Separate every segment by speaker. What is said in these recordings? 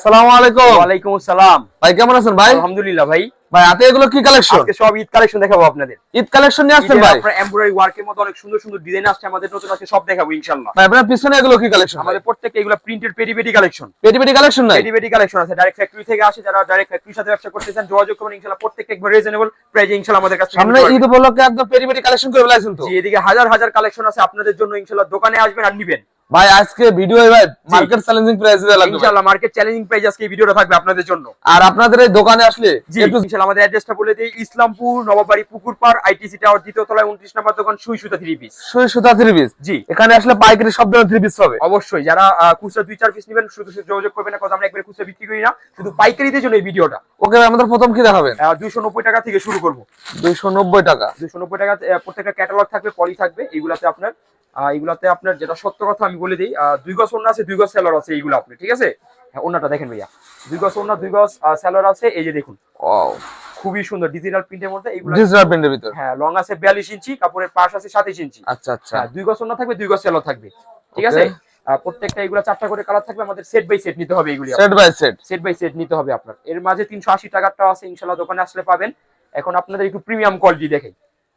Speaker 1: আসসালামু আলাইকুম।
Speaker 2: ওয়ালাইকুম আসসালাম।
Speaker 1: ভাই কেমন আছেন ভাই?
Speaker 2: আলহামদুলিল্লাহ ভাই।
Speaker 1: ভাই হাতে এগুলো কি কালেকশন
Speaker 2: আজকে সব ঈদ কালেকশন দেখাবো আপনাদের।
Speaker 1: ঈদ কালেকশন নিয়ে আসছেন ভাই?
Speaker 2: আপনার এমব্রয়ডারি ওয়ার্কের মধ্যে অনেক সুন্দর সুন্দর ডিজাইন আসছে আমাদের নতুন আছে সব দেখাবো ইনশাআল্লাহ।
Speaker 1: ভাই আপনার পিছনে এগুলো কি কালেকশন
Speaker 2: আমাদের প্রত্যেকটা এগুলো প্রিন্টেড কালেকশন
Speaker 1: কালেকশন নাই?
Speaker 2: কালেকশন আছে ডাইরেক্ট ফ্যাক্টরি থেকে আসে যারা ডাইরেক্ট ফ্যাক্টরির সাথে ব্যবসা করতে চান যোগাযোগ করবেন ইনশাআল্লাহ প্রত্যেকটা একবার রিজনেবল প্রাইসে ইনশাআল্লাহ আমাদের কাছে
Speaker 1: সামনে ঈদ উপলক্ষে একদম কালেকশন করে ফেলাইছেন তো?
Speaker 2: জি এদিকে হাজার হাজার কালেকশন আছে আপনাদের জন্য ইনশাআল্লাহ দোকানে আসবেন আর নিবেন।
Speaker 1: ভাই আজকে ভিডিও ভাই মার্কেট চ্যালেঞ্জিং প্রাইস দেওয়া লাগবে
Speaker 2: ইনশাআল্লাহ মার্কেট চ্যালেঞ্জিং প্রাইস আজকে এই ভিডিওটা থাকবে আপনাদের জন্য।
Speaker 1: আর আপনাদের এই দোকানে আসলে একটু
Speaker 2: ইনশাআল্লাহ আমাদের অ্যাড্রেসটা বলে দিই। ইসলামপুর নবাবাড়ি পুকুরপাড় আইটিসি টাওয়ার দ্বিতীয় তলায় 29 নম্বর দোকান সুই সুতা থ্রি পিস
Speaker 1: সুই সুতা থ্রি পিস
Speaker 2: জি।
Speaker 1: এখানে আসলে পাইকারি সব ধরনের থ্রি পিস পাবে।
Speaker 2: অবশ্যই যারা খুচরা দুই চার পিস নেবেন শুধু যোগাযোগ করবেন না কথা আমরা একবারে খুচরা বিক্রি করি না শুধু পাইকারিদের জন্য এই ভিডিওটা
Speaker 1: ওকে আমাদের প্রথম কি দেখাবেন?
Speaker 2: দুইশো নব্বই টাকা থেকে শুরু করব।
Speaker 1: দুইশো নব্বই টাকা।
Speaker 2: দুইশো নব্বই টাকা প্রত্যেকটা ক্যাটালগ থাকবে পলি থাকবে এইগুলাতে আপনার এইগুলাতে আপনার যেটা সত্য কথা আমি বলে দিই দুই গজ ওন্না আছে দুই গজ সেলর আছে এইগুলো আপনি ঠিক আছে? হ্যাঁ ওন্নাটা দেখেন ভাইয়া। দুই গজ ওন্না দুই গজ সেলর আছে এই যে দেখুন। খুবই সুন্দর ডিজিটাল প্রিন্টের মধ্যে এইগুলো
Speaker 1: ডিজিটাল প্রিন্টের ভিতর?
Speaker 2: হ্যাঁ লং আছে বিয়াল্লিশ ইঞ্চি কাপড়ের পাশ আছে সাতাইশ ইঞ্চি।
Speaker 1: আচ্ছা আচ্ছা।
Speaker 2: হ্যাঁ দুই গজ ওন্না থাকবে দুই গজ সেলর থাকবে। ঠিক আছে? প্রত্যেকটা এগুলো চারটা করে কালার থাকবে আমাদের সেট বাই সেট নিতে হবে এগুলি।
Speaker 1: Set by set
Speaker 2: set by set নিতে হবে আপনার। এর মাঝে তিনশো আশি টাকারটা আছে ইনশাল্লাহ দোকানে আসলে পাবেন। এখন আপনাদের একটু প্রিমিয়াম কোয়ালিটি দেখে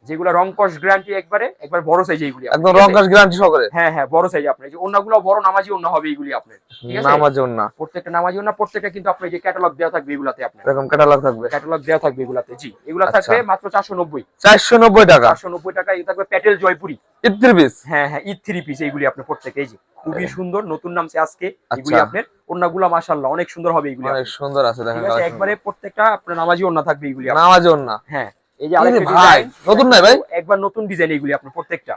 Speaker 2: যেগুলো রং কস গ্যারান্টি একবারে একবার বড় সাইজ এইগুলি
Speaker 1: একদম
Speaker 2: আছে?
Speaker 1: রংকাশ গ্যারান্টি সহকারে।
Speaker 2: হ্যাঁ হ্যাঁ বড় সাইজ আপনার। এই যে অন্যগুলো বড় নামাজি অন্য হবে এইগুলি আপনার। ঠিক আছে?
Speaker 1: নামাজ না
Speaker 2: প্রত্যেকটা নামাজি অন্য প্রত্যেকটা কিন্তু আপনার এই যে ক্যাটালগ দেওয়া থাকবে এগুলাতে আপনার।
Speaker 1: এরকম ক্যাটালগ থাকবে।
Speaker 2: ক্যাটালগ দেওয়া থাকবে এগুলাতে জি। এগুলা
Speaker 1: আচ্ছা।
Speaker 2: থাকবে মাত্র চারশো নব্বই।
Speaker 1: চারশো নব্বই টাকা।
Speaker 2: চারশো নব্বই টাকা এই থাকবে Patel Jaipuri.
Speaker 1: Eid three piece.
Speaker 2: হ্যাঁ হ্যাঁ ঈদ থ্রি পিস এইগুলি আপনার প্রত্যেকে এই যে। খুবই সুন্দর নতুন নামছে আজকে এগুলি
Speaker 1: আচ্ছা।
Speaker 2: আপনার। অন্যগুলো মাশাল্লাহ অনেক সুন্দর হবে এইগুলি
Speaker 1: অনেক সুন্দর আছে দেখেন
Speaker 2: একবারে প্রত্যেকটা আপনার নামাজি অন্য থাকবে আপনার।
Speaker 1: নামাজ না
Speaker 2: হ্যাঁ। এই যে আরেকটা
Speaker 1: ভাই, নতুন নাই ভাই?
Speaker 2: একবার নতুন ডিজাইন এইগুলি আপনার প্রত্যেকটা।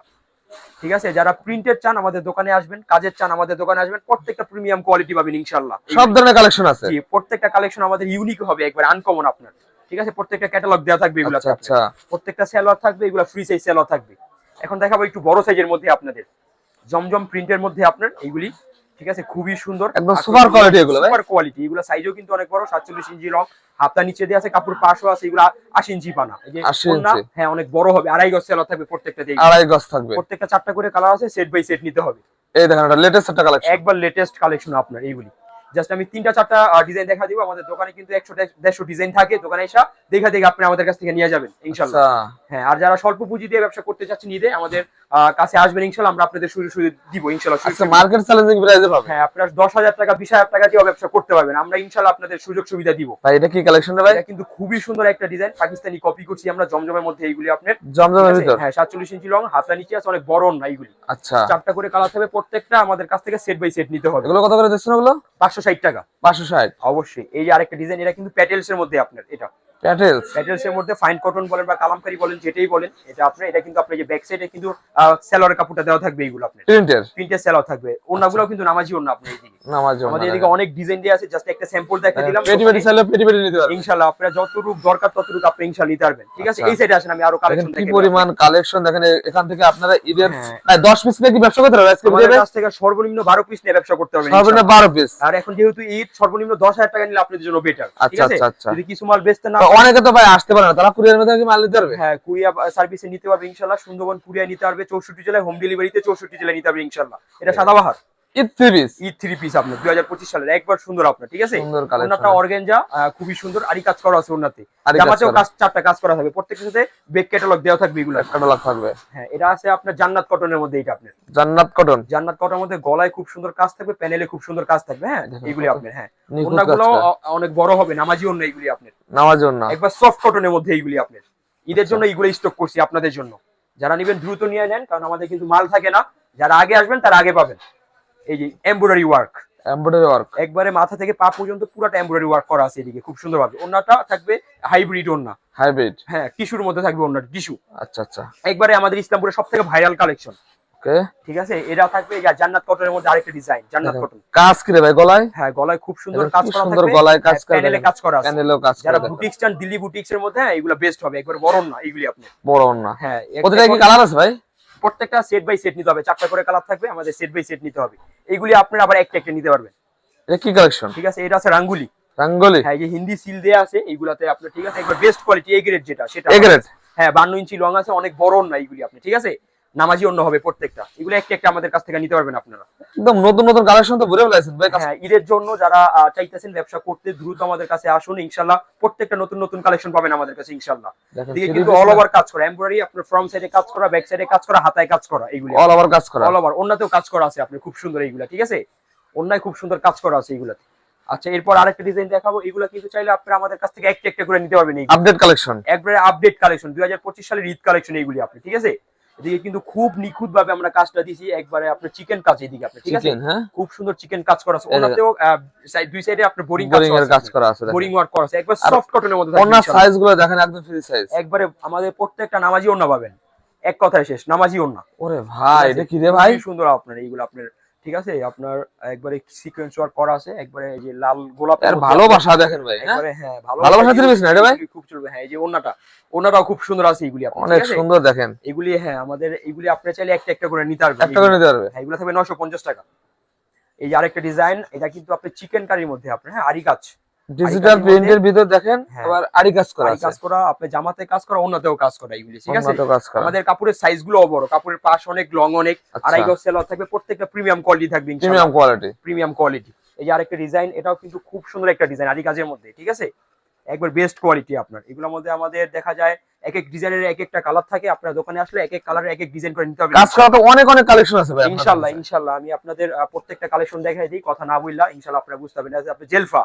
Speaker 2: ঠিক আছে? যারা প্রিন্টেড চান আমাদের দোকানে আসবেন কাজের চান আমাদের দোকানে আসবেন প্রত্যেকটা প্রিমিয়াম কোয়ালিটি পাবেন ইনশাআল্লাহ।
Speaker 1: সব ধরনের কালেকশন আছে?
Speaker 2: জি, প্রত্যেকটা কালেকশন আমাদের ইউনিক হবে একবার আনকমন আপনার। ঠিক আছে? প্রত্যেকটা ক্যাটালগ দেওয়া থাকবে এগুলো
Speaker 1: আচ্ছা আচ্ছা।
Speaker 2: প্রত্যেকটা সেলর থাকবে এগুলো ফ্রি সাইজ সেলর থাকবে। এখন দেখাবো একটু বড় সাইজের মধ্যে আপনাদের। জমজম প্রিন্টের মধ্যে আপনার এইগুলি ঠিক আছে? খুবই সুন্দর।
Speaker 1: একদম super quality এগুলো, ভাই।
Speaker 2: সুপার কোয়ালিটি এগুলো সাইজও কিন্তু অনেক বড় সাতচল্লিশ ইঞ্চি লং হাতটা নিচে দিয়ে আছে কাপড় পাশও আছে এগুলো আশি ইঞ্চি পানা। এই যে
Speaker 1: 80
Speaker 2: হ্যাঁ অনেক বড় হবে আড়াই গজ সেলর থাকবে প্রত্যেকটাতে
Speaker 1: আড়াই গজ থাকবে।
Speaker 2: প্রত্যেকটা চারটা করে কালার আছে সেট বাই সেট নিতে হবে।
Speaker 1: এই দেখেন এটা লেটেস্ট একটা কালেকশন
Speaker 2: একবার লেটেস্ট কালেকশন আপনার এইগুলি। জাস্ট আমি তিনটা চারটা ডিজাইন দেখা দিব আমাদের দোকানে কিন্তু একশো দেড়শো ডিজাইন থাকে দোকানে এসে দেখা দেখে আপনি আমাদের কাছ থেকে নিয়ে যাবেন ইনশাল্লাহ
Speaker 1: আচ্ছা।
Speaker 2: হ্যাঁ আর যারা স্বল্প পুঁজি দিয়ে ব্যবসা করতে চাচ্ছেন ঈদে আমাদের আহ, কাছে আসবেন ইনশাল্লাহ আমরা আপনাদের সুযোগ সুবিধা দিব ইনশাল্লাহ সুযোগ
Speaker 1: মার্কেট চ্যালেঞ্জিং প্রাইসে পাবে
Speaker 2: হ্যাঁ আপনার দশ হাজার টাকা বিশ হাজার টাকা দিয়েও ব্যবসা করতে পারবেন আমরা ইনশাল্লাহ আপনাদের সুযোগ সুবিধা দিব।
Speaker 1: ভাই এটা কি কালেকশন ভাই?
Speaker 2: এটা কিন্তু খুবই সুন্দর একটা ডিজাইন পাকিস্তানি কপি করছি আমরা জমজমের মধ্যে এইগুলি আপনার।
Speaker 1: জমজমের ভিতর?
Speaker 2: হ্যাঁ সাতচল্লিশ ইঞ্চি লং হাতটা নিচে আছে অনেক বড় না এইগুলি।
Speaker 1: আচ্ছা।
Speaker 2: চারটা করে কালার থাকবে প্রত্যেকটা আমাদের কাছ থেকে সেট বাই সেট নিতে হবে।
Speaker 1: এগুলো কত করে দিচ্ছেন ওগুলো?
Speaker 2: পাঁচশো ষাট টাকা।
Speaker 1: পাঁচশো ষাট।
Speaker 2: অবশ্যই এই যে আরেকটা ডিজাইন এটা কিন্তু প্যাটেলস এর মধ্যে আপনার এটা।
Speaker 1: প্যাটেলস
Speaker 2: প্যাটেলস এর মধ্যে ফাইন কটন বলেন বা কালামকারি বলেন যেটাই বলেন এটা আপনার এটা কিন্তু আপনার যে ব্যাক সাইডে কিন্তু সেলরের কাপড়টা দেওয়া থাকবে এইগুলো আপনার।
Speaker 1: প্রিন্টের
Speaker 2: প্রিন্টের সেলর থাকবে। ওনাগুলো কিন্তু নামাজি ওনা এইদিকে
Speaker 1: নামাজ
Speaker 2: আমাদের এদিকে অনেক ডিজাইন দিয়ে আছে জাস্ট একটা স্যাম্পল দেখা দিলাম
Speaker 1: পেটি পেটি চাইলে পেটি পেটি নিতে পারবেন।
Speaker 2: ইনশাআল্লাহ আপনারা যতটুকু দরকার ততটুকু আপনি ইনশাআল্লাহ নিতে পারবেন। ঠিক আছে?
Speaker 1: আচ্ছা।
Speaker 2: এই সাইডে আসেন আমি
Speaker 1: আরও
Speaker 2: কালেকশন
Speaker 1: কি পরিমাণ কালেকশন দেখেন এখান থেকে আপনারা ঈদের
Speaker 2: হ্যাঁ।
Speaker 1: না, দশ পিস কি ব্যবসা করতে পারবেন? আজকে
Speaker 2: আমাদের কাছ থেকে সর্বনিম্ন বারো পিস নিয়ে ব্যবসা করতে পারবেন
Speaker 1: সর্বনিম্ন
Speaker 2: ইনশাআল্লাহ।
Speaker 1: বারো পিস
Speaker 2: আর এখন যেহেতু ঈদ সর্বনিম্ন দশ হাজার টাকা নিলে আপনাদের জন্য বেটার ঠিক
Speaker 1: আচ্ছা,
Speaker 2: আছে?
Speaker 1: আচ্ছা, আচ্ছা।
Speaker 2: যদি কিছু মাল বেচতে না
Speaker 1: অনেকে তো ভাই আসতে পারে না তারা কুরিয়ার মধ্যে মাল নিতে পারবে?
Speaker 2: হ্যাঁ কুরিয়া সার্ভিসে নিতে পারবে ইনশাল্লাহ সুন্দরবন কুরিয়া নিতে পারবে চৌষট্টি জেলায় হোম ডেলিভারিতে চৌষট্টি জেলায় নিতে পারবে ইনশাল্লাহ। এটা Sadabahar.
Speaker 1: Eid three piece
Speaker 2: Eid three piece আপনার দুই হাজার পঁচিশ সালের একবার সুন্দর আপনার ঠিক আছে?
Speaker 1: সুন্দর collection।
Speaker 2: অর্গেঞ্জা খুবই সুন্দর আরি কাজ করা আছে ওনাতে।
Speaker 1: কাজ
Speaker 2: জামাতেও
Speaker 1: করা।
Speaker 2: কাজ চারটা কাজ করা থাকবে প্রত্যেকটার সাথে বেক ক্যাটালগ দেওয়া থাকবে এগুলো।
Speaker 1: ক্যাটালগ থাকবে।
Speaker 2: হ্যাঁ এটা আছে আপনার জান্নাত কটনের মধ্যে এটা আপনার।
Speaker 1: জান্নাত কটন
Speaker 2: জান্নাত কটনের মধ্যে গলায় খুব সুন্দর কাজ থাকবে প্যানেলে খুব সুন্দর কাজ থাকবে হ্যাঁ? এগুলি আপনার হ্যাঁ। ওনাগুলো অনেক বড় হবে নামাজি অন্য এইগুলি আপনার।
Speaker 1: নামাজ
Speaker 2: একবার সফট কটনের মধ্যে এইগুলি আপনার। ঈদের জন্য এইগুলো স্টক করছি আপনাদের জন্য। যারা নেবেন দ্রুত নিয়ে নেন কারণ আমাদের কিন্তু মাল থাকে না। যারা আগে আসবেন তারা আগে পাবেন। এই যে এমব্রয়ডারি ওয়ার্ক
Speaker 1: এমব্রয়ডারি ওয়ার্ক
Speaker 2: একবারে মাথা থেকে পা পর্যন্ত পুরোটা এমব্রয়ডারি ওয়ার্ক করা আছে এদিকে খুব সুন্দরভাবে। ওন্নাটা থাকবে হাইব্রিড ওন্না
Speaker 1: হাইব্রিড
Speaker 2: হ্যাঁ টিস্যুর মধ্যে থাকবে ওন্নাটা টিস্যু
Speaker 1: আচ্ছা আচ্ছা।
Speaker 2: একবারে আমাদের ইসলামপুরের সব থেকে ভাইরাল কালেকশন
Speaker 1: ওকে।
Speaker 2: ঠিক আছে? এটা থাকবে যে জান্নাত কটনের মধ্যে আরেকটা ডিজাইন জান্নাত কটন
Speaker 1: কাজ কি রে ভাই গলায়?
Speaker 2: হ্যাঁ গলায় খুব সুন্দর কাজ করা
Speaker 1: সুন্দর গলায় কাজ করা
Speaker 2: প্যানেলে কাজ করা আছে।
Speaker 1: প্যানেলেও কাজ
Speaker 2: যারা
Speaker 1: করে দেখো।
Speaker 2: বুটিক্স দিল্লি বুটিক্স এর মধ্যে হ্যাঁ এগুলো বেস্ট হবে একবারে বড় না এগুলি আপনি
Speaker 1: বড় না
Speaker 2: হ্যাঁ
Speaker 1: প্রতিটা কি কালার আছে ভাই?
Speaker 2: প্রত্যেকটা সেট বাই সেট নিতে হবে। চারটা করে কালার থাকবে আমাদের সেট বাই সেট নিতে হবে। এইগুলি আপনারা আবার একটা একটা নিতে পারবেন।
Speaker 1: এটা কি কালেকশন
Speaker 2: ঠিক আছে এটা আছে রাঙ্গুলি।
Speaker 1: রাঙ্গুলি?
Speaker 2: হ্যাঁ এই যে হিন্দি সিল দেয়া আছে এইগুলাতে আপনার ঠিক আছে একবার বেস্ট কোয়ালিটি এ গ্রেড যেটা সেটা
Speaker 1: এ গ্রেড
Speaker 2: হ্যাঁ বান্ন ইঞ্চি লং আছে অনেক বড় না এইগুলি আপনি ঠিক আছে? নামাজি অন্য হবে প্রত্যেকটা। এগুলো একটা একটা আমাদের কাছ থেকে নিতে পারবেন আপনারা।
Speaker 1: একদম নতুন নতুন কালেকশন তো ভরে ফেলাইছেন ভাই।
Speaker 2: হ্যাঁ ঈদের জন্য যারা চাইতেছেন ব্যবসা করতে দ্রুত আমাদের কাছে আসুন ইনশাল্লাহ প্রত্যেকটা নতুন নতুন কালেকশন পাবেন আমাদের কাছে ইনশাল্লাহ
Speaker 1: দেখেন
Speaker 2: এদিকে কিন্তু অল ওভার কাজ করা এমব্রয়ডারি আপনার ফ্রন্ট সাইডে কাজ করা ব্যাক সাইডে কাজ করা হাতায় কাজ করা এইগুলো
Speaker 1: অল ওভার কাজ করা।
Speaker 2: অল ওভার অন্যতেও কাজ করা আছে আপনি খুব সুন্দর এইগুলা ঠিক আছে? অন্যায় খুব সুন্দর কাজ করা আছে এইগুলাতে। আচ্ছা এরপর আরেকটা ডিজাইন দেখাবো এগুলা কিন্তু চাইলে আপনারা আমাদের কাছ থেকে একটা একটা করে নিতে পারবেন
Speaker 1: আপডেট কালেকশন
Speaker 2: একবারে আপডেট কালেকশন দুই হাজার পঁচিশ সালের ঈদ কালেকশন এইগুলি আপনি ঠিক আছে? এদিকে কিন্তু খুব নিখুঁত ভাবে আমরা কাজটা দিয়েছি। একবারে আপনার চিকেন কাজ এদিকে আপনার ঠিক আছে?
Speaker 1: হ্যাঁ?
Speaker 2: খুব সুন্দর চিকেন কাজ করা আছে। ওনাতেও দুই সাইডে আপনার বোরিং
Speaker 1: বোরিং কাজ করা আছে
Speaker 2: বোরিং ওয়ার্ক করা আছে। একবার সফট কটনের মধ্যে
Speaker 1: ওনার সাইজগুলো দেখেন একদম ফ্রি সাইজ
Speaker 2: একবারে আমাদের প্রত্যেকটা নামাজি ওনা পাবেন। এক কথায় শেষ নামাজি ওনা
Speaker 1: ওরে ভাই এটা কি রে ভাই?
Speaker 2: সুন্দর আপনার এইগুলো আপনার ঠিক আছে? আপনার একবারে সিকোয়েন্স ওয়ার্ক করা আছে। একবারে এই যে লাল গোলাপ
Speaker 1: আর ভালোবাসা দেখেন ভাই হ্যাঁ?
Speaker 2: একবারে হ্যাঁ ভালো
Speaker 1: ভালোবাসা থ্রি না এটা ভাই?
Speaker 2: খুব চলবে হ্যাঁ এই যে ওন্নাটা ওন্নাটাও খুব সুন্দর আছে এগুলি আপনি
Speaker 1: অনেক সুন্দর দেখেন।
Speaker 2: এগুলি হ্যাঁ আমাদের এগুলি আপনি চাইলে একটা একটা করে নিতে পারবেন।
Speaker 1: একটা করে নিতে পারবে।
Speaker 2: হ্যাঁ, এগুলো থাকবে নশো পঞ্চাশ টাকা। এই যে আরেকটা ডিজাইন এটা কিন্তু আপনি চিকেন কারির মধ্যে আপনি হ্যাঁ আরি কাজ
Speaker 1: ডিজিটাল প্রিন্টের ভিতর দেখেন
Speaker 2: হ্যাঁ।
Speaker 1: আবার আরি কাজ করা আছে
Speaker 2: কাজ করা আপনি জামাতে কাজ করা অন্যতেও কাজ করা এগুলি ঠিক আছে?
Speaker 1: কাজ করা।
Speaker 2: আমাদের কাপড়ের সাইজগুলো বড় কাপড়ের পাশ অনেক লং অনেক
Speaker 1: আচ্ছা।
Speaker 2: আড়াই গজ সেলার থাকবে প্রত্যেকটা প্রিমিয়াম কোয়ালিটি থাকবে
Speaker 1: প্রিমিয়াম কোয়ালিটি
Speaker 2: প্রিমিয়াম কোয়ালিটি এই যে আরেকটা ডিজাইন এটাও কিন্তু খুব সুন্দর একটা ডিজাইন আরি কাজের মধ্যে ঠিক আছে? একবার বেস্ট কোয়ালিটি আপনার। এগুলোর মধ্যে আমাদের দেখা যায় এক এক ডিজাইনের এক একটা কালার থাকে আপনার দোকানে আসলে এক এক কালারের এক এক ডিজাইন করে নিতে হবে।
Speaker 1: কাজ করা তো অনেক অনেক কালেকশন আছে ভাই কাছে।
Speaker 2: ইনশাল্লাহ আমি আপনাদের প্রত্যেকটা কালেকশন দেখাই দিই কথা না বললা ইনশাল্লাহ আপনারা বুঝতে পারবেন। আপনি জেলফা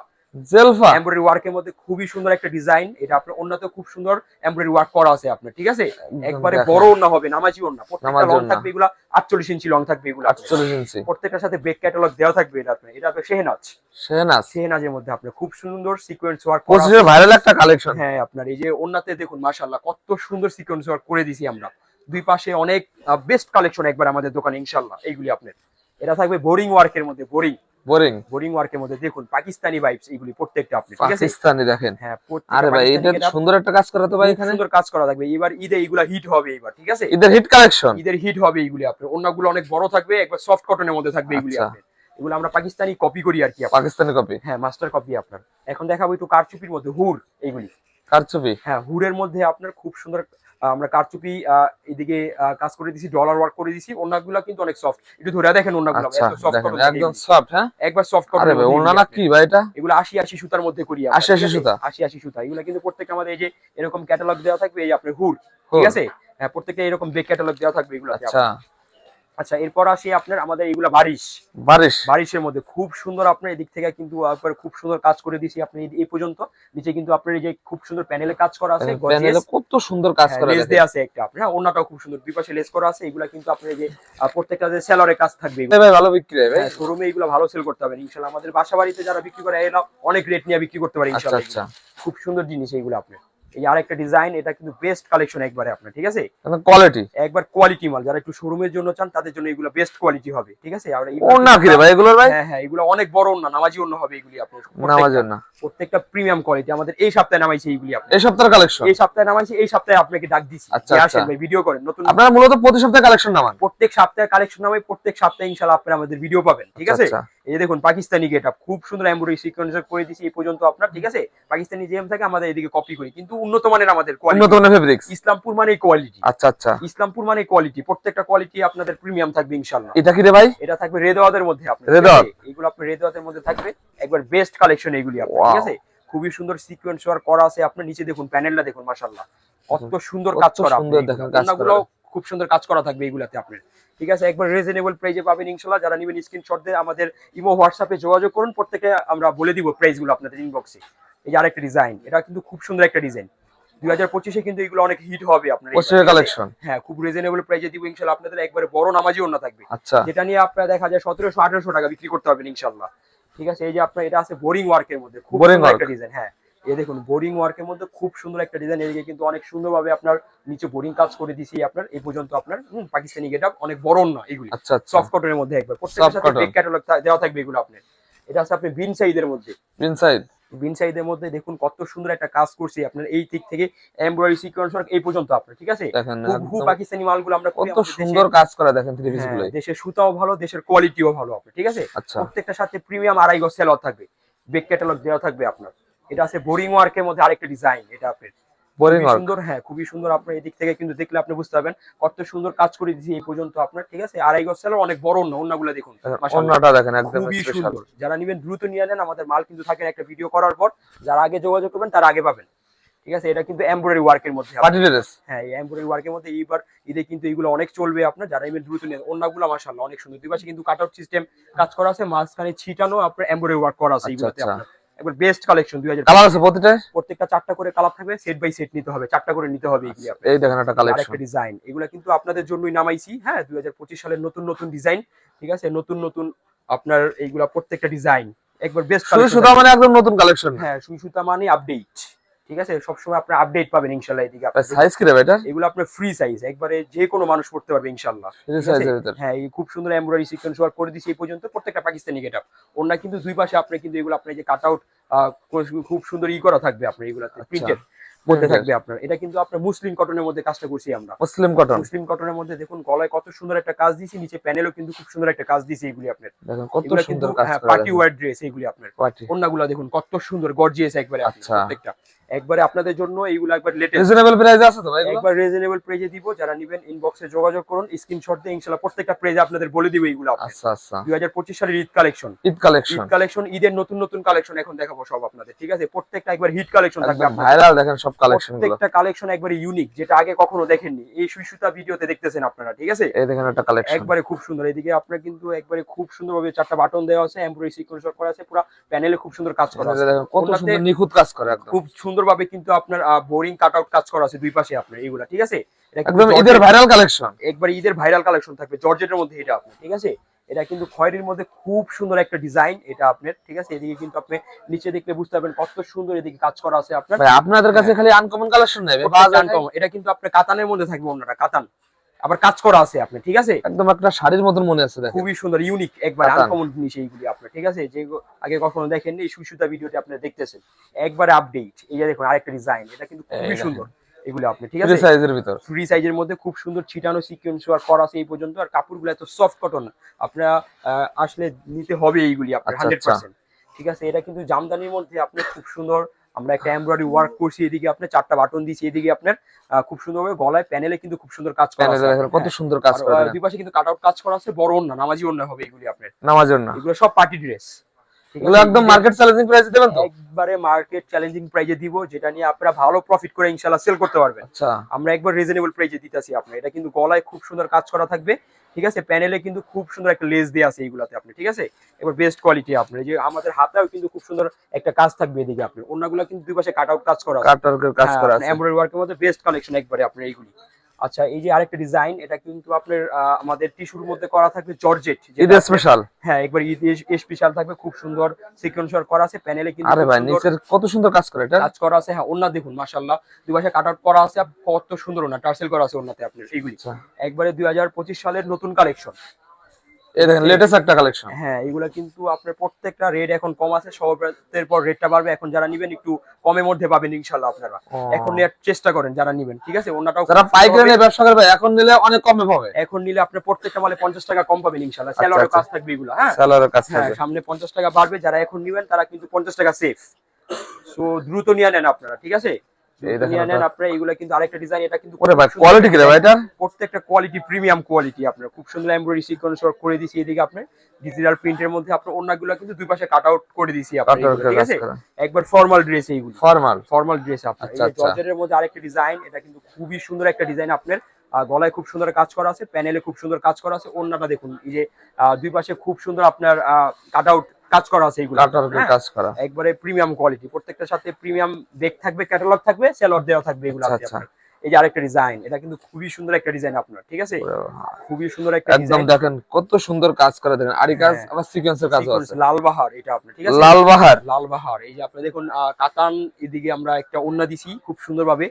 Speaker 1: জেলফা।
Speaker 2: এমব্রয়ডারি ওয়ার্কের মধ্যে খুবই সুন্দর একটা ডিজাইন এটা আপনার অন্যতে খুব সুন্দর এমব্রয়ডারি ওয়ার্ক করা আছে আপনার ঠিক আছে? একবারে বড় ওন্না হবে নামাজি ওন্না প্রত্যেকটা লং থাকবে এগুলা 48 ইঞ্চি লং থাকবে এগুলা। আপনার।
Speaker 1: 48 ইঞ্চি
Speaker 2: প্রত্যেকটার সাথে ব্রেক ক্যাটালগ দেওয়া থাকবে এটা আপনার। এটা আপনার শেহনাজ।
Speaker 1: সেনাস
Speaker 2: শেহনাজের মধ্যে আপনার খুব সুন্দর সিকোয়েন্স ওয়ার্ক করা আছে।
Speaker 1: ভাইরাল একটা কালেকশন
Speaker 2: হ্যাঁ আপনার এই যে ওন্নাতে দেখুন মাশাআল্লাহ কত সুন্দর সিকোয়েন্স ওয়ার্ক করে দিছি আমরা। দুই পাশে অনেক বেস্ট কালেকশন একবার আমাদের দোকানে ইনশাআল্লাহ এইগুলি আপনার। এটা থাকবে বোরিং ওয়ার্কের মধ্যে বোরিং
Speaker 1: বোরিং
Speaker 2: বোরিং ওয়ার্কের মধ্যে দেখুন পাকিস্তানি ভাইবস এগুলি প্রত্যেকটা আপনি ঠিক আছে?
Speaker 1: পাকিস্তানি দেখেন।
Speaker 2: হ্যাঁ
Speaker 1: আরে ভাই এটা সুন্দর একটা কাজ করা তো ভাই এখানে।
Speaker 2: সুন্দর কাজ করা থাকবে। এবার ঈদে এগুলা হিট হবে এবার ঠিক আছে?
Speaker 1: ঈদের হিট কালেকশন
Speaker 2: ঈদের হিট হবে এইগুলি আপনার অন্যগুলো অনেক বড় থাকবে একবার সফট কটনের মধ্যে থাকবে এগুলি
Speaker 1: আচ্ছা।
Speaker 2: আপনার এগুলো আমরা পাকিস্তানি কপি করি আর কি।
Speaker 1: পাকিস্তানি কপি
Speaker 2: হ্যাঁ মাস্টার কপি আপনার। এখন দেখাবো একটু কারচুপির মধ্যে হুর এইগুলি।
Speaker 1: কারচুপি?
Speaker 2: হ্যাঁ হুরের মধ্যে আপনার খুব সুন্দর আমরা কারচুপি এদিকে কাজ করে দিছি ডলার ওয়ার্ক করে দিছি ওনাগুলো কিন্তু অনেক সফট একটু ধরে দেখেন ওনাগুলো
Speaker 1: আচ্ছা একদম সফট হ্যাঁ?
Speaker 2: একবার সফট
Speaker 1: আরে ভাই ওনারা কি ভাই এটা?
Speaker 2: এগুলো 80 80 সুতার মধ্যে করি আমরা,
Speaker 1: 80
Speaker 2: ঠিক আছে?
Speaker 1: সুতা?
Speaker 2: 80 80 সুতা। এগুলো কিন্তু প্রত্যেক আমাদের এই যে এরকম ক্যাটালগ দেওয়া থাকবে এই আপনার হুড ঠিক আছে? হ্যাঁ প্রত্যেকটা এরকম বেক ক্যাটালগ দেওয়া থাকবে এগুলো
Speaker 1: আচ্ছা।
Speaker 2: আচ্ছা এরপর আসি আপনার আমাদের এগুলো বারিশ।
Speaker 1: বারিশ।
Speaker 2: বারিশের মধ্যে খুব সুন্দর আপনার এদিক থেকে কিন্তু একবার খুব সুন্দর কাজ করে দিছি আপনি এই- পর্যন্ত। নিচে কিন্তু আপনার এই যে খুব সুন্দর প্যানেলে কাজ করা আছে
Speaker 1: প্যানেলে কত সুন্দর কাজ করা
Speaker 2: লেস আছে একটা আপনার হ্যাঁ ওনাটাও খুব সুন্দর। দুই পাশে লেস করা আছে এগুলা কিন্তু আপনার যে প্রত্যেকটা যে সেলরের কাজ থাকবে
Speaker 1: ভাই ভালো বিক্রি হয় ভাই।
Speaker 2: শোরুমে এগুলো ভালো সেল করতে হবে। ইনশাল্লাহ আমাদের বাসা বাড়িতে যারা বিক্রি করে এরা অনেক রেট নিয়ে বিক্রি করতে পারে
Speaker 1: আচ্ছা
Speaker 2: ইনশাল্লাহ
Speaker 1: আচ্ছা।
Speaker 2: খুব সুন্দর জিনিস এইগুলো আপনার। এই আরেকটা ডিজাইন এটা কিন্তু বেস্ট কালেকশন একবারে আপনার ঠিক আছে?
Speaker 1: কোয়ালিটি
Speaker 2: একবার কোয়ালিটি মাল যারা একটু শোরুমের জন্য চান তাদের জন্য এগুলো বেস্ট কোয়ালিটি হবে ঠিক আছে? আর এগুলো
Speaker 1: কি ভাই এগুলোর ভাই?
Speaker 2: হ্যাঁ হ্যাঁ এগুলো অনেক বড় না নামাজি অন্য হবে এগুলি আপনার।
Speaker 1: নামাজের না
Speaker 2: প্রত্যেকটা প্রিমিয়াম কোয়ালিটি আমাদের এই সপ্তাহে নামাইছে এইগুলি আপনি
Speaker 1: এই সপ্তাহের কালেকশন
Speaker 2: এই সপ্তাহে নামাইছি এই সপ্তাহে আপনাকে ডাক দিছি।
Speaker 1: আচ্ছা, আচ্ছা।
Speaker 2: আসেন ভাই ভিডিও করেন। নতুন
Speaker 1: আপনারা মূলত প্রতি সপ্তাহে কালেকশন নামান?
Speaker 2: প্রত্যেক সপ্তাহে কালেকশন নামে প্রত্যেক সপ্তাহে ইনশাআল্লাহ আপনারা আমাদের ভিডিও পাবেন ঠিক আছে?
Speaker 1: আচ্ছা,
Speaker 2: এই দেখুন পাকিস্তানি গেট আপ খুব সুন্দর এমব্রয়ডারি সিকোয়েন্স করে দিছি এই পর্যন্ত আপনার ঠিক আছে? পাকিস্তানি জেম থাকে আমাদের এদিকে কপি করি। কিন্তু উন্নত মানের আমাদের
Speaker 1: উন্নত মানের ফেব্রিক্স
Speaker 2: ইসলামপুর মানে কোয়ালিটি
Speaker 1: আচ্ছা আচ্ছা।
Speaker 2: ইসলামপুর মানে কোয়ালিটি প্রত্যেকটা কোয়ালিটি আপনাদের প্রিমিয়াম থাকবে ইনশাআল্লাহ।
Speaker 1: এটা কি রে ভাই?
Speaker 2: এটা থাকবে রেদওয়াদের মধ্যে আপনার ঠিক
Speaker 1: রেদওয়াত।
Speaker 2: এগুলো আপনার রেদওয়াতের মধ্যে থাকবে। একবার বেস্ট কালেকশন এগুলি আপনার ঠিক আছে? খুবই সুন্দর সিকোয়েন্স ওয়ার্ক করা আছে আপনার নিচে দেখুন প্যানেলটা দেখুন মাশাআল্লাহ। কত সুন্দর কাজ করা
Speaker 1: সুন্দর দেখেন
Speaker 2: এগুলো।
Speaker 1: কাজ করা।
Speaker 2: খুব সুন্দর কাজ করা থাকবে এগুলাতে আপনার। ঠিক আছে? একবার রিজনেবল প্রাইজে পাবেন ইনশাআল্লাহ যারা নেবেন স্ক্রিনশট দিয়ে আমাদের ইমো হোয়াটসঅ্যাপে যোগাযোগ করুন। প্রত্যেকে আমরা বলে দিব প্রাইসগুলো আপনাদের ইনবক্সে এই যে আরেকটা ডিজাইন এটা কিন্তু খুব সুন্দর একটা ডিজাইন দুই হাজার পঁচিশে কিন্তু এগুলো অনেক হিট হবে আপনার?
Speaker 1: কালেকশন
Speaker 2: হ্যাঁ খুব রিজনেবল প্রাইজে দিব ইনশাআল্লাহ আপনাদের একবারে বড় নামাজি অন্য থাকবে।
Speaker 1: আচ্ছা।
Speaker 2: যেটা নিয়ে আপনার দেখা যায় সতেরোশো আঠারোশো টাকা বিক্রি করতে পারবেন ইনশাল্লাহ। ঠিক আছে? এই যে আপনার এটা আছে বোরিং ওয়ার্কের মধ্যে। খুব একটা ডিজাইন হ্যাঁ। এই দেখুন বোরিং ওয়ার্কের মধ্যে খুব সুন্দর একটা ডিজাইন এদিকে কিন্তু অনেক সুন্দরভাবে আপনার নিচে বোরিং কাজ করে দিছি আপনার এই পর্যন্ত আপনার হুম, পাকিস্তানি গেট অনেক বড় না এগুলি।
Speaker 1: আচ্ছা আচ্ছা।
Speaker 2: সফট কটনের মধ্যে একবার। প্রত্যেকটার
Speaker 1: Soft
Speaker 2: সাথে। ব্রেক ক্যাটালগ দেওয়া থাকবে এগুলো আপনার। এটা আছে আপনি বিন সাইজের মধ্যে।
Speaker 1: ইনসাইড
Speaker 2: বিন সাইজের মধ্যে দেখুন কত সুন্দর একটা কাজ করছি আপনার এই দিক থেকে এমব্রয়ডারি সিকোয়েন্স ওয়ার্ক এই পর্যন্ত আপনার ঠিক আছে? খুব পাকিস্তানি মালগুলো আমরা
Speaker 1: কত সুন্দর কাজ করা দেখেন থ্রি পিসগুলো
Speaker 2: দেশের সুতাও ভালো দেশের কোয়ালিটিও ভালো আপনার ঠিক আছে? প্রত্যেকটা সাথে প্রিমিয়াম আড়াই গজ সেলর থাকবে। বেক ক্যাটালগ দেওয়া থাকবে আপনার। এটা আছে বোরিং ওয়ার্কের মধ্যে আরেকটা ডিজাইন এটা আপনার
Speaker 1: বোরিং ওয়ার্ক
Speaker 2: সুন্দর হ্যাঁ খুবই সুন্দর আপনার এদিক থেকে কিন্তু দেখলে আপনি বুঝতে পারবেন কত সুন্দর কাজ করে দিয়েছি এই পর্যন্ত আপনার ঠিক আছে? আড়াই গজ সেলার অনেক বড় অন্য অন্যগুলো দেখুন
Speaker 1: অন্যটা দেখেন একদম স্পেশাল
Speaker 2: যারা নিবেন দ্রুত নিয়ে নেন আমাদের মাল কিন্তু থাকেন একটা ভিডিও করার পর যারা আগে যোগাযোগ করবেন তারা আগে পাবেন। ঠিক আছে? এটা কিন্তু এমব্রয়ডারি ওয়ার্কের মধ্যে। হ্যাঁ এই এমব্রয়ডারি ওয়ার্কের মধ্যে এইবার ঈদে কিন্তু এগুলো অনেক চলবে আপনার যারা নিবেন দ্রুত নিয়ে অন্যগুলো মাশাআল্লাহ অনেক সুন্দর। দুই পাশে কিন্তু কাট আউট সিস্টেম কাজ করা আছে মাঝখানে ছিটানো আপনার এমব্রয়ডারি ওয়ার্ক করা আছে
Speaker 1: আচ্ছা,
Speaker 2: এইগুলোতে
Speaker 1: আচ্ছা।
Speaker 2: আপনার। একবার বেস্ট কালেকশন দুই হাজার
Speaker 1: কালার আছে প্রতিটা?
Speaker 2: প্রত্যেকটা চারটা করে কালার থাকবে সেট বাই সেট নিতে হবে চারটা করে নিতে হবে এগুলি।
Speaker 1: এই দেখেন একটা কালেকশন
Speaker 2: আরেকটা ডিজাইন এগুলা কিন্তু আপনাদের জন্যই নামাইছি হ্যাঁ দুই হাজার পঁচিশ সালের নতুন নতুন ডিজাইন ঠিক আছে? নতুন নতুন আপনার এইগুলা প্রত্যেকটা ডিজাইন একবার বেস্ট
Speaker 1: শুধু সুতা মানে একদম নতুন কালেকশন
Speaker 2: হ্যাঁ সুই সুতা মানে আপডেট ঠিক আছে? সবসময় আপনার আপডেট পাবেন ইনশাল্লাহ এদিকে
Speaker 1: সাইজ কি রে ভাই এটা
Speaker 2: এগুলো আপনার ফ্রি সাইজ একবারে যে কোনো মানুষ পড়তে পারবে ইনশাল্লাহ। হ্যাঁ খুব সুন্দর এমব্রয়ডারি সিকোয়েন্স ওয়ার্ক করে দিয়েছি এই পর্যন্ত। প্রত্যেকটা পাকিস্তানি গেট আপ ওনার কিন্তু দুই পাশে আপনি কিন্তু এগুলো আপনার যে কাট আউট খুব সুন্দর ই করা থাকবে আপনার এগুলাতে প্রিন্টেড মধ্যে থাকবে আপনার। এটা কিন্তু আপনার মুসলিম কটনের মধ্যে কাজটা করছি আমরা।
Speaker 1: মুসলিম কটন
Speaker 2: মুসলিম কটনের মধ্যে দেখুন গলায় কত সুন্দর একটা কাজ দিয়েছি নিচে প্যানেলও কিন্তু খুব সুন্দর একটা কাজ দিয়েছি এগুলি আপনার।
Speaker 1: দেখেন কত সুন্দর কাজ
Speaker 2: হ্যাঁ পার্টি ওয়্যার ড্রেস এগুলি আপনার। অন্যগুলা দেখুন কত সুন্দর গর্জিয়াস একবারে
Speaker 1: আচ্ছা।
Speaker 2: প্রত্যেকটা। একবারে আপনাদের জন্য এইগুলো একবার লেটেস্ট
Speaker 1: রিজনেবল প্রাইসে আছে তো ভাই এগুলো?
Speaker 2: একবার রিজনেবল প্রাইজে দিব। যারা নেবেন ইনবক্সে যোগাযোগ করুন। স্ক্রিনশট দিয়ে ইনশাআল্লাহ প্রত্যেকটা প্রাইজে আপনাদের বলে দিব এইগুলো
Speaker 1: আচ্ছা আচ্ছা।
Speaker 2: দুই হাজার পঁচিশ সালের Eid collection
Speaker 1: Eid collection
Speaker 2: Eid collection ঈদের নতুন নতুন কালেকশন এখন দেখাবো সব আপনাদের ঠিক আছে? প্রত্যেকটা একবার হিট কালেকশন থাকবে আপনাদের।
Speaker 1: ভাইরাল দেখেন সব কালেকশন
Speaker 2: প্রত্যেকটা কালেকশন একবারে ইউনিক যেটা আগে কখনো দেখেননি। এই সুই সুতা ভিডিওতে দেখতেছেন আপনারা ঠিক আছে?
Speaker 1: এই দেখেন একটা কালেকশন
Speaker 2: একবারে খুব সুন্দর। এদিকে আপনার কিন্তু একবারে খুব সুন্দরভাবে চারটা বাটন দেওয়া আছে এমব্রয়ডারি সিকোয়েন্স করা আছে পুরো প্যানেলে খুব সুন্দর কাজ করা আছে।
Speaker 1: দেখেন কত সুন্দর নিখুঁত কাজ করে একদম।
Speaker 2: খুব সুন্দরভাবে কিন্তু আপনার বোরিং কাট আউট কাজ করা আছে দুই পাশে আপনার এইগুলা ঠিক আছে? এটা কিন্তু
Speaker 1: একদম ঈদের ভাইরাল কালেকশন
Speaker 2: একবার ঈদের ভাইরাল কালেকশন থাকবে জর্জেটের মধ্যে এটা আপনার ঠিক আছে? এটা কিন্তু খয়েরির মধ্যে খুব সুন্দর একটা ডিজাইন এটা আপনার ঠিক আছে? এদিকে কিন্তু আপনি নিচে দেখলে বুঝতে পারবেন কত সুন্দর এদিকে কাজ করা আছে আপনার।
Speaker 1: আপনাদের কাছে খালি আনকমন কালেকশন নেবে।
Speaker 2: এটা কিন্তু আপনার কাতানের মধ্যে থাকবে অন্যটা কাতান। আবার কাজ করা আছে আপনি ঠিক আছে?
Speaker 1: একদম একটা শাড়ির মতন মনে আছে দেখেন।
Speaker 2: খুবই সুন্দর ইউনিক একবার। আনকমন জিনিস এইগুলি আপনার ঠিক আছে? যে আগে কখনো দেখেননি এই সুসুতা ভিডিওটি আপনি দেখতেছেন। একবার আপডেট এই যে দেখুন আরেকটা ডিজাইন এটা কিন্তু খুবই সুন্দর এগুলো আপনি ঠিক আছে?
Speaker 1: সাইজের ভিতর।
Speaker 2: ফ্রি সাইজের মধ্যে খুব সুন্দর ছিটানো সিকোয়েন্স ওয়ার্ক করা আছে এই পর্যন্ত আর কাপড়গুলো এত সফট কটন আপনারা আসলে নিতে হবে এইগুলি আপনার
Speaker 1: আচ্ছা,
Speaker 2: হান্ড্রেড
Speaker 1: আচ্ছা।
Speaker 2: পার্সেন্ট ঠিক আছে? এটা কিন্তু জামদানির মধ্যে আপনি খুব সুন্দর আমরা একটা এমব্রয়ডারি ওয়ার্ক করছি এদিকে আপনার চারটা বাটন দিচ্ছি এদিকে আপনার আহ, খুব সুন্দরভাবে গলায় প্যানেলে কিন্তু খুব সুন্দর কাজ করা আছে।
Speaker 1: কত
Speaker 2: হ্যাঁ।
Speaker 1: সুন্দর কাজ করা করে
Speaker 2: দুই পাশে কিন্তু কাট আউট কাজ করা আছে বড় ওন্না নামাজি ওন্না হবে এগুলি আপনার।
Speaker 1: নামাজি ওন্না
Speaker 2: এগুলো সব পার্টি ড্রেস
Speaker 1: এগুলো একদম মার্কেট চ্যালেঞ্জিং প্রাইসে দেবেন তো?
Speaker 2: একবারে মার্কেট চ্যালেঞ্জিং প্রাইজে দিব যেটা নিয়ে আপনারা ভালো প্রফিট করে ইনশাল্লাহ সেল করতে পারবেন।
Speaker 1: আচ্ছা।
Speaker 2: আমরা একবার রিজনেবল প্রাইজে দিতেছি আপনার এটা কিন্তু গলায় খুব সুন্দর কাজ করা থাকবে ঠিক আছে? প্যানেলে কিন্তু খুব সুন্দর একটা লেস দেওয়া আছে এইগুলাতে আপনি ঠিক আছে? এবার বেস্ট কোয়ালিটি আপনার এই যে আমাদের হাতেও কিন্তু খুব সুন্দর একটা কাজ থাকবে এদিকে আপনার অন্যগুলো কিন্তু দুই পাশে কাট আউট কাজ করা আছে।
Speaker 1: কাটার কাজ করা আছে।
Speaker 2: এমব্রয়ডারি ওয়ার্কের মধ্যে বেস্ট কালেকশন একবারে আপনার এইগুলি। আচ্ছা এই যে আরেকটা ডিজাইন এটা কিন্তু আপনার আমাদের টিস্যুর মধ্যে করা থাকবে জর্জেট
Speaker 1: ঈদের স্পেশাল
Speaker 2: হ্যাঁ একবার স্পেশাল থাকবে খুব সুন্দর সিকোয়েন্সার করা আছে প্যানেলে কিন্তু
Speaker 1: আরে ভাই নিচের কত সুন্দর কাজ করে এটা?
Speaker 2: কাজ করা আছে হ্যাঁ ওন্না দেখুন মাশাআল্লাহ। দুই পাশে কাট আউট করা আছে কত সুন্দর ওন্না টার্সেল করা আছে ওন্নাতে আপনার এইগুলি।
Speaker 1: আচ্ছা।
Speaker 2: একবারে দুই হাজার পঁচিশ সালের নতুন কালেকশন
Speaker 1: এই দেখেন লেটেস্ট একটা কালেকশন
Speaker 2: হ্যাঁ এগুলা কিন্তু আপনার প্রত্যেকটা রেট এখন কম আছে সবের পর রেটটা বাড়বে। এখন যারা নিবেন একটু কমের মধ্যে পাবেন ইনশাল্লাহ আপনারা। এখন নেওয়ার চেষ্টা করেন যারা নিবেন ঠিক আছে? ওনাটাও
Speaker 1: যারা পাইকারি নিয়ে ব্যবসা করবে এখন নিলে অনেক কমে পাবে।
Speaker 2: এখন নিলে আপনার প্রত্যেকটা মালে পঞ্চাশ টাকা কম পাবেন ইনশাল্লাহ
Speaker 1: আচ্ছা,
Speaker 2: স্যালারও
Speaker 1: আচ্ছা।
Speaker 2: কাজ থাকবে এগুলো হ্যাঁ?
Speaker 1: সেলারের কাজ
Speaker 2: হ্যাঁ সামনে পঞ্চাশ টাকা বাড়বে যারা এখন নিবেন তারা কিন্তু পঞ্চাশ টাকা সেফ সো দ্রুত নিয়ে নেন আপনারা ঠিক আছে?
Speaker 1: এই
Speaker 2: দ্রুত
Speaker 1: দেখেন
Speaker 2: নিয়ে নেন
Speaker 1: ওটা।
Speaker 2: আপনারা এগুলা কিন্তু আরেকটা ডিজাইন এটা কিন্তু
Speaker 1: ওরে
Speaker 2: খুব
Speaker 1: ভাই
Speaker 2: সুন্দর
Speaker 1: কোয়ালিটি কি ভাই এটা?
Speaker 2: প্রত্যেকটা কোয়ালিটি প্রিমিয়াম কোয়ালিটি আপনার। খুব সুন্দর এমব্রয়ডারি সিকোয়েন্স ওয়ার্ক করে দিয়েছি এদিকে আপনার। ডিজিটাল প্রিন্টের মধ্যে আপনার অন্যগুলো কিন্তু দুই পাশে কাট আউট করে দিয়েছি আপনার ঠিক আছে? একবার ফর্মাল ড্রেস এইগুলো।
Speaker 1: ফর্মাল
Speaker 2: ফর্মাল ড্রেস আপনার। এই
Speaker 1: আচ্ছা, আচ্ছা।
Speaker 2: জর্জেটের মধ্যে আরেকটা ডিজাইন এটা কিন্তু খুবই সুন্দর একটা ডিজাইন আপনার। গলায় খুব সুন্দর কাজ করা আছে প্যানেলে খুব সুন্দর কাজ করা আছে। ওন্নাটা দেখুন এই যে দুই পাশে খুব সুন্দর আপনার কাট আউট কাজ করা আছে এগুলো হ্যাঁ?
Speaker 1: কাজ করা।
Speaker 2: একবারে প্রিমিয়াম কোয়ালিটি প্রত্যেকটার সাথে প্রিমিয়াম বেগ থাকবে ক্যাটালগ থাকবে সেলর দেওয়া থাকবে এগুলো
Speaker 1: আচ্ছা,
Speaker 2: আছে
Speaker 1: আচ্ছা।
Speaker 2: এই যে আরেকটা ডিজাইন এটা কিন্তু খুবই সুন্দর একটা ডিজাইন আপনার ঠিক আছে? খুবই সুন্দর একটা
Speaker 1: একদম দেখেন কত সুন্দর কাজ করে দেখেন আরি কাজ
Speaker 2: হ্যাঁ।
Speaker 1: আবার সিকোয়েন্সের কাজও আছে।
Speaker 2: লাল বাহার এটা আপনার ঠিক আছে?
Speaker 1: লাল বাহার
Speaker 2: লাল বাহার এই যে আপনি দেখুন কাতান এদিকে আমরা একটা ওন্না দিছি খুব সুন্দরভাবে।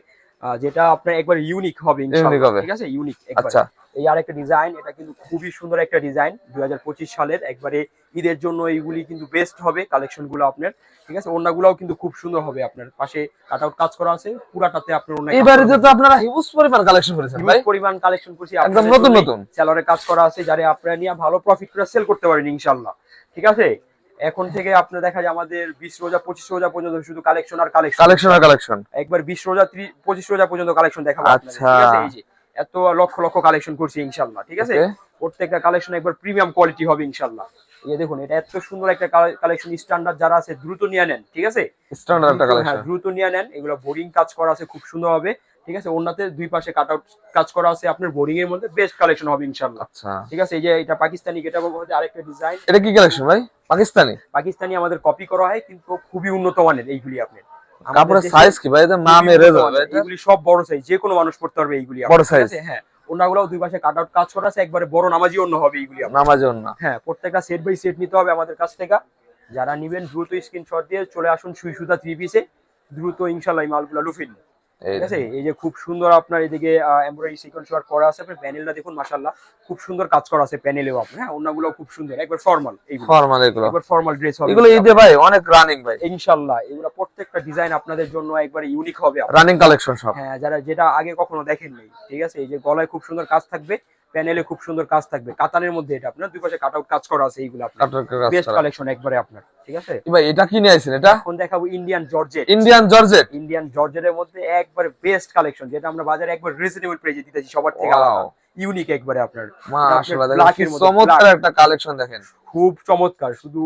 Speaker 2: যেটা আপনার একবার ইউনিক হবে ইনশাআল্লাহ, ঠিক আছে? ইউনিক
Speaker 1: আচ্ছা।
Speaker 2: এই আরেকটা ডিজাইন এটা কিন্তু খুবই সুন্দর একটা ডিজাইন দুই হাজার পঁচিশ সালের। একবারে ঈদের জন্য এইগুলি কিন্তু বেস্ট হবে কালেকশনগুলো আপনার ঠিক আছে? ওন্নাগুলোও কিন্তু খুব সুন্দর হবে আপনার। পাশে কাট আউট কাজ করা আছে পুরাটাতে আপনার
Speaker 1: এবারে তো আপনারা হিউজ পরিমাণ কালেকশন করেছেন ভাই।
Speaker 2: হিউজ পরিমাণ কালেকশন করছি
Speaker 1: একদম নতুন নতুন।
Speaker 2: স্যালারে কাজ করা আছে যারা আপনারা নিয়ে ভালো প্রফিট করে সেল করতে পারেন ইনশাল্লাহ ঠিক আছে? এখন থেকে আপনার দেখা যায় আমাদের বিশ রোজা পঁচিশ রোজা পর্যন্ত শুধু কালেকশন আর কালেকশন
Speaker 1: কালেকশন আর কালেকশন
Speaker 2: একবার বিশ রোজা পঁচিশ রোজা পর্যন্ত কালেকশন দেখাবো
Speaker 1: আচ্ছা।
Speaker 2: এত লক্ষ লক্ষ কালেকশন করছি ইনশাল্লাহ ঠিক আছে? প্রত্যেকটা কালেকশন একবার প্রিমিয়াম কোয়ালিটি হবে ইনশাল্লাহ এই দেখুন এটা এত সুন্দর একটা কালেকশন স্ট্যান্ডার্ড যারা আছে দ্রুত নিয়ে নেন ঠিক আছে?
Speaker 1: স্ট্যান্ডার্ড
Speaker 2: হ্যাঁ, দ্রুত নিয়ে নেন এগুলো বোরিং কাজ করা আছে খুব সুন্দর হবে। ঠিক আছে? ওনাতে দুই পাশে কাট আউট কাজ করা আছে আপনার বোরিং এর মধ্যে বেস্ট কালেকশন হবে ইনশাল্লাহ
Speaker 1: আচ্ছা।
Speaker 2: ঠিক আছে? এই যে এটা পাকিস্তানি গেটার মধ্যে আরেকটা ডিজাইন
Speaker 1: এটা কি কালেকশন ভাই? পাকিস্তানি?
Speaker 2: পাকিস্তানি আমাদের কপি করা হয় কিন্তু খুবই উন্নত মানের এইগুলি আপনার।
Speaker 1: কাপড়ের সাইজ কি ভাই? এটা নামে রেজা।
Speaker 2: এগুলি সব বড় সাইজ যে কোনো মানুষ পড়তে পারবে এইগুলি
Speaker 1: বড়।
Speaker 2: আছে? হ্যাঁ ওনাগুলো দুই পাশে কাট আউট কাজ করা আছে একবারে বড় নামাজি অন্য হবে এইগুলি।
Speaker 1: নামাজে না
Speaker 2: হ্যাঁ প্রত্যেকটা সেট বাই সেট নিতে হবে আমাদের কাছ থেকে। যারা নিবেন দ্রুত স্ক্রিনশট দিয়ে চলে আসুন সুই সুতা থ্রি পিসে দ্রুত ইনশাল্লাহ এই মালগুলো লুফিন ঠিক আছে? এই যে খুব সুন্দর আপনার এদিকে এমব্রয়ডারি সিকোয়েন্স ওয়ার্ক করা আছে আপনার প্যানেলটা দেখুন মাশাআল্লাহ। খুব সুন্দর কাজ করা আছে প্যানেলেও আপনি হ্যাঁ? অন্যগুলো খুব সুন্দর একবার ফর্মাল এইগুলো।
Speaker 1: ফর্মাল এগুলো।
Speaker 2: একবার ফর্মাল ড্রেস হবে।
Speaker 1: এগুলো ঈদে ভাই অনেক রানিং ভাই।
Speaker 2: ইনশাআল্লাহ এগুলো প্রত্যেকটা ডিজাইন আপনাদের জন্য একবার ইউনিক হবে
Speaker 1: রানিং কালেকশন সব।
Speaker 2: হ্যাঁ যারা যেটা আগে কখনো দেখেননি ঠিক আছে? এই যে গলায় খুব সুন্দর কাজ থাকবে প্যানেলে খুব সুন্দর কাজ থাকবে। কাতানের মধ্যে এটা আপনার দুই পাশে কাট আউট কাজ করা আছে এইগুলো আপনার। বেস্ট কালেকশন একবারে আপনার ঠিক আছে?
Speaker 1: ভাই এটা কি নিয়ে আইছেন এটা?
Speaker 2: এখন দেখাবো Indian georgette
Speaker 1: Indian georgette
Speaker 2: Indian জর্জেটের মধ্যে একবারে বেস্ট কালেকশন যেটা আমরা বাজারে একবার রিজনেবল প্রাইসে দিতেছি সবার থেকে আলাদা। ইউনিক একবারে আপনার।
Speaker 1: মাশাআল্লাহ চমৎকার একটা কালেকশন দেখেন।
Speaker 2: খুব চমৎকার শুধু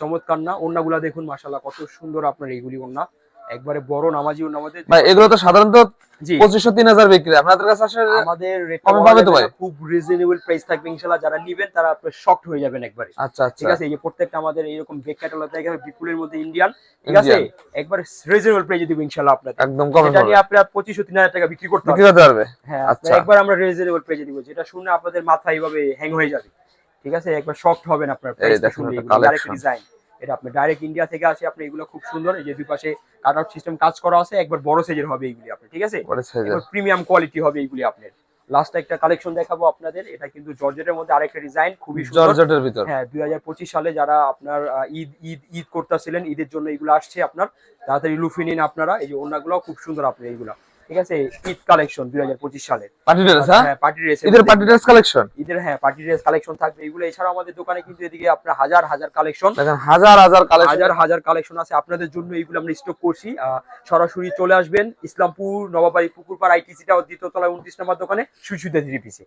Speaker 2: চমৎকার না ওন্নাগুলা দেখুন মাশাল্লাহ কত সুন্দর আপনার এইগুলি ওন্না একবারে বড় নামাজি ওন্না আমাদের
Speaker 1: ভাই এগুলো তো সাধারণত
Speaker 2: জি।
Speaker 1: পঁচিশশো তিন হাজার বিক্রি। আপনাদের কাছে আসলে
Speaker 2: আমাদের
Speaker 1: কমে পাবে তো ভাই?
Speaker 2: খুব রিজনেবল প্রাইস থাকবে ইনশাআল্লাহ যারা নিবেন তারা আপনার শকড হয়ে যাবেন একবারে।
Speaker 1: আচ্ছা
Speaker 2: ঠিক
Speaker 1: আচ্ছা
Speaker 2: আছে এই যে প্রত্যেকটা আমাদের এরকম ক্যাটালগ থাকে বিপুলের মধ্যে ইন্ডিয়ান ঠিক আছে। একবার রিজনেবল প্রাইসে দিব ইনশাআল্লাহ আপনাদের।
Speaker 1: একদম কমে
Speaker 2: এটা
Speaker 1: পাবে।
Speaker 2: নিয়ে আপনার পঁচিশশো তিন হাজার টাকা বিক্রি করতে
Speaker 1: বিক্রি করতে পারবে?
Speaker 2: হ্যাঁ
Speaker 1: আচ্ছা।
Speaker 2: একবার আমরা রিজনেবল প্রাইসে দিব যেটা শুনে আপনাদের মাথা এইভাবে হ্যাং হয়ে যাবে। ঠিক আছে? একবার শকড হবেন আপনার প্রাইসটা ডাইরেক্ট ডিজাইন এটা আপনি ডাইরেক্ট ইন্ডিয়া থেকে আসে আপনি এগুলো খুব সুন্দর এই যে দুই পাশে কাট আউট সিস্টেম কাজ করা আছে একবার বড় সাইজের হবে এইগুলি আপনি ঠিক আছে? প্রিমিয়াম কোয়ালিটি হবে এইগুলি আপনার। লাস্ট একটা কালেকশন দেখাবো আপনাদের এটা কিন্তু জর্জেটের মধ্যে আরেকটা ডিজাইন খুবই সুন্দর।
Speaker 1: জর্জেটের ভিতর।
Speaker 2: হ্যাঁ দুই হাজার পঁচিশ সালে যারা আপনার ঈদ ঈদ ঈদ করতেছিলেন ঈদের জন্য এগুলো আসছে আপনার। তাড়াতাড়ি লুফি নিন আপনারা এই যে ওনাগুলো খুব সুন্দর আপনার এইগুলা। ঠিক আছে? ঈদ কালেকশন দুই হাজার পঁচিশ সালে
Speaker 1: পার্টি ড্রেস হ্যাঁ
Speaker 2: হ্যাঁ? পার্টি ড্রেস
Speaker 1: ঈদের পার্টি ড্রেস কালেকশন
Speaker 2: ঈদের হ্যাঁ পার্টি ড্রেস কালেকশন থাকবে। এগুলো এছাড়াও আমাদের দোকানে কিন্তু এদিকে আপনার হাজার হাজার কালেকশন
Speaker 1: হাজার হাজার কালেকশন
Speaker 2: হাজার হাজার কালেকশন আছে। আপনাদের জন্য এইগুলো আমরা স্টক করছি। সরাসরি চলে আসবেন ইসলামপুর নবাবাড়ি পুকুরপাড় আইটিসিটা দ্বিতীয় তলায় উনত্রিশ নম্বর দোকানে সুইসুদে থ্রি পিসে